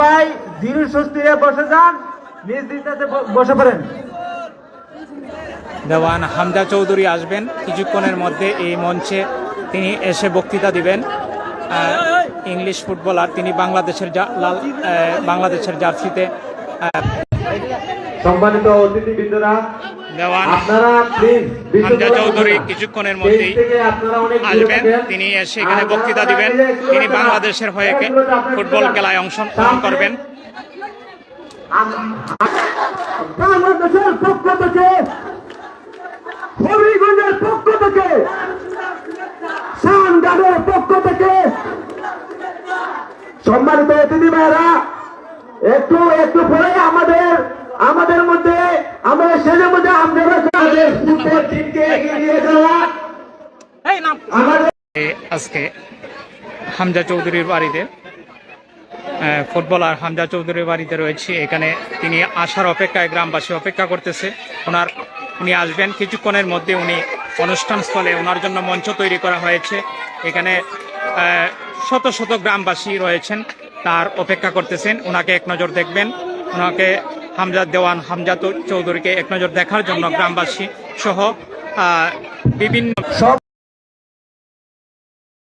সবাই ধীরে সুস্থিরে বসে যান। নিজ বসে পড়েন। দেওয়ান হামদা চৌধুরী আসবেন। কিছুক্ষণের মধ্যে এই মঞ্চে তিনি এসে বক্তৃতা দিবেন। ইংলিশ ফুটবলার তিনি বাংলাদেশের লাল বাংলাদেশের জার্সিতে সম্মানিত অতিথিবৃন্দরা দেওয়ান হামজা চৌধুরী কিছুক্ষণের মধ্যেই আসবেন তিনি এসে এখানে বক্তৃতা দিবেন। তিনি বাংলাদেশের হয়ে ফুটবল খেলায় অংশগ্রহণ করবেন। বাংলাদেশের পক্ষ থেকে হবিগঞ্জের পক্ষ থেকে সানগানের পক্ষ থেকে সম্মানিত অতিথি ভাইরা একটু একটু পরে আমাদের আমাদের আমাদের সেনের মধ্যে আমরা ফুটবল টিমকে এগিয়ে নিয়ে যাওয়া। আমাদের আজকে হামজা চৌধুরীর বাড়িতে ফুটবলার হামজা চৌধুরীর বাড়িতে রয়েছে। এখানে তিনি আসার অপেক্ষায় গ্রামবাসী অপেক্ষা করতেছে। ওনার উনি আসবেন কিছুক্ষণের মধ্যে উনি অনুষ্ঠান স্থলে ওনার জন্য মঞ্চ তৈরি করা হয়েছে। এখানে আহ, শত শত গ্রামবাসী রয়েছেন তার অপেক্ষা করতেছেন। ওনাকে এক নজর দেখবেন। ওনাকে হামজাদ দেওয়ান হামজাদ চৌধুরীকে এক নজর দেখার জন্য গ্রামবাসী সহ বিভিন্ন